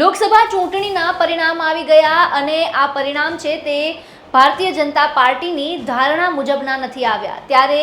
લોકસભા ચૂંટણીના પરિણામ આવી ગયા અને આ પરિણામ છે તે ભારતીય જનતા પાર્ટીની ધારણા મુજબના નથી આવ્યા. ત્યારે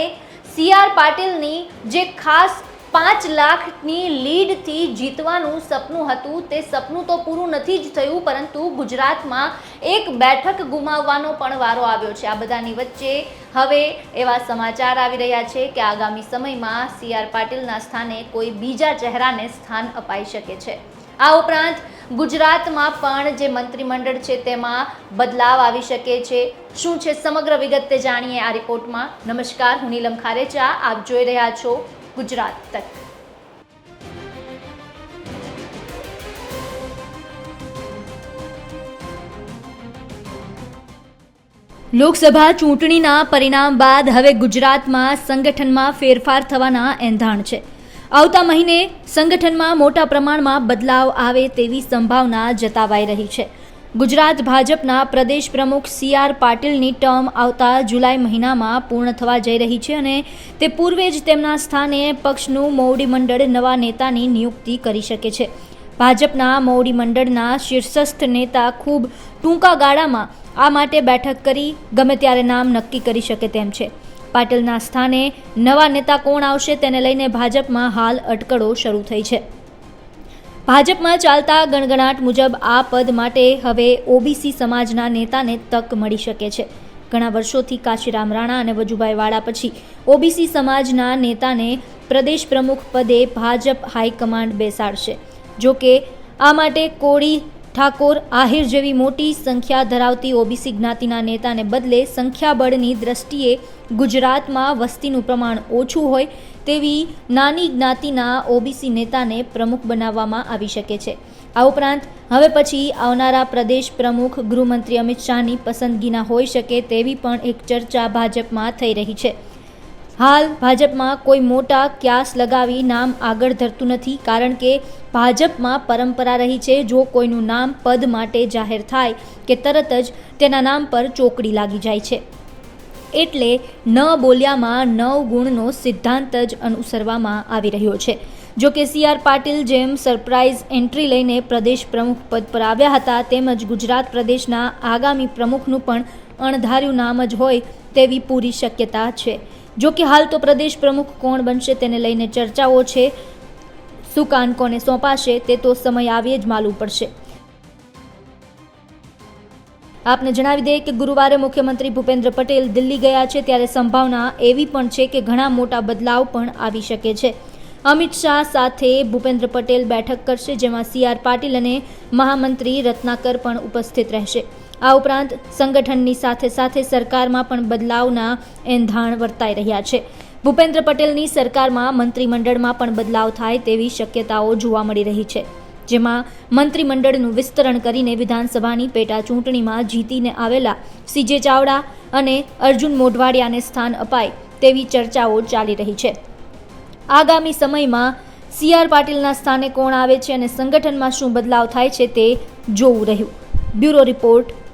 સી આર પાટીલની જે ખાસ પાંચ લાખની લીડથી જીતવાનું સપનું હતું, તે સપનું તો પૂરું નથી જ થયું, પરંતુ ગુજરાતમાં એક બેઠક ગુમાવવાનો પણ વારો આવ્યો છે આ બધાની વચ્ચે. હવે એવા સમાચાર આવી રહ્યા છે કે આગામી સમયમાં સી આર પાટીલના સ્થાને કોઈ બીજા ચહેરાને સ્થાન અપાઈ શકે છે. આ ઉપરાંત ગુજરાતમાં પણ જે મંત્રીમંડળ છે તેમાં બદલાવ આવી શકે છે. શું છે સમગ્ર વિગત તે જાણીએ આ રિપોર્ટમાં. નમસ્કાર, હું નીલમ ખારેચા. આપ જોઈ રહ્યા છો ગુજરાત તક. લોકસભા ચૂંટણીના પરિણામ બાદ હવે ગુજરાતમાં સંગઠનમાં ફેરફાર થવાના એંધાણ છે. આવતા મહિને સંગઠનમાં મોટા પ્રમાણમાં બદલાવ આવે તેવી સંભાવના જતાવાઈ રહી છે. ગુજરાત ભાજપના પ્રદેશ પ્રમુખ સી આર પાટીલની ટર્મ આવતા જુલાઈ મહિનામાં પૂર્ણ થવા જઈ રહી છે અને તે પૂર્વે જ તેમના સ્થાને પક્ષનું મોવડી મંડળ નવા નેતાની નિયુક્તિ કરી શકે છે. ભાજપના મોવડી મંડળના શીર્ષસ્થ નેતા ખૂબ ટૂંકા ગાળામાં આ માટે બેઠક કરી ગમે ત્યારે નામ નક્કી કરી શકે તેમ છે. પાટીલના સ્થાને નવા નેતા કોણ આવશે તેને લઈને ભાજપમાં હાલ અટકળો શરૂ થઈ છે. ભાજપમાં ચાલતા ગણગણાટ મુજબ આ પદ માટે હવે ઓબીસી સમાજના નેતાને તક મળી શકે છે. ઘણા વર્ષોથી કાશીરામ રાણા અને વજુભાઈ વાળા પછી ઓબીસી સમાજના નેતાને પ્રદેશ પ્રમુખ પદે ભાજપ હાઈકમાન્ડ બેસાડશે. જો કે આ માટે કોળી ઠાકોર આહિર જેવી મોટી સંખ્યા ધરાવતી ઓબીસી જ્ઞાતિના નેતાને બદલે સંખ્યાબળની દ્રષ્ટિએ ગુજરાતમાં વસ્તીનું પ્રમાણ ઓછું હોય તેવી નાની જ્ઞાતિના ઓબીસી નેતાને પ્રમુખ બનાવવામાં આવી શકે છે. આ ઉપરાંત હવે પછી આવનારા પ્રદેશ પ્રમુખ ગૃહમંત્રી અમિત શાહની પસંદગીના હોઈ શકે તેવી પણ એક ચર્ચા ભાજપમાં થઈ રહી છે. હાલ ભાજપમાં કોઈ મોટા ક્યાસ લગાવી નામ આગળ ધરતું નથી, કારણ કે ભાજપમાં પરંપરા રહી છે, જો કોઈનું નામ પદ માટે જાહેર થાય કે તરત જ તેના નામ પર ચોકડી લાગી જાય છે. એટલે ન બોલ્યામાં નવ ગુણનો સિદ્ધાંત જ અનુસરવામાં આવી રહ્યો છે. જો કે સી આર પાટીલ જેમ સરપ્રાઇઝ એન્ટ્રી લઈને પ્રદેશ પ્રમુખ પદ પર આવ્યા હતા તેમજ ગુજરાત પ્રદેશના આગામી પ્રમુખનું પણ અણધાર્યું નામ જ હોય તેવી પૂરી શક્યતા છે. જો કે હાલ તો પ્રદેશ પ્રમુખ કોણ બનશે તેને લઈને ચર્ચાઓ છે. સુકાન કોને સોંપાશે તે તો સમય આવીએ જ માલુમ પડશે. આપને જણાવી દઈએ કે ગુરુવારે મુખ્યમંત્રી ભૂપેન્દ્ર પટેલ દિલ્હી ગયા છે ત્યારે સંભાવના એવી પણ છે કે ઘણા મોટા બદલાવ પણ આવી શકે છે. અમિત શાહ સાથે ભૂપેન્દ્ર પટેલ બેઠક કરશે જેમાં સી આર પાટીલ અને મહામંત્રી રત્નાકર પણ ઉપસ્થિત રહેશે. આ ઉપરાંત સંગઠનની સાથે સાથે સરકારમાં પણ બદલાવના એંધાણ વર્તાઈ રહ્યા છે. ભૂપેન્દ્ર પટેલની સરકારમાં મંત્રીમંડળમાં પણ બદલાવ થાય તેવી શક્યતાઓ જોવા મળી રહી છે. જેમાં મંત્રીમંડળનું વિસ્તરણ કરીને વિધાનસભાની પેટા ચૂંટણીમાં જીતીને આવેલા સીજે ચાવડા અને અર્જુન મોઢવાડિયાને સ્થાન અપાય તેવી ચર્ચાઓ ચાલી રહી છે. આગામી સમયમાં સી આર પાટીલના સ્થાને કોણ આવે છે અને સંગઠનમાં શું બદલાવ થાય છે તે જોવું રહ્યું. Bureau report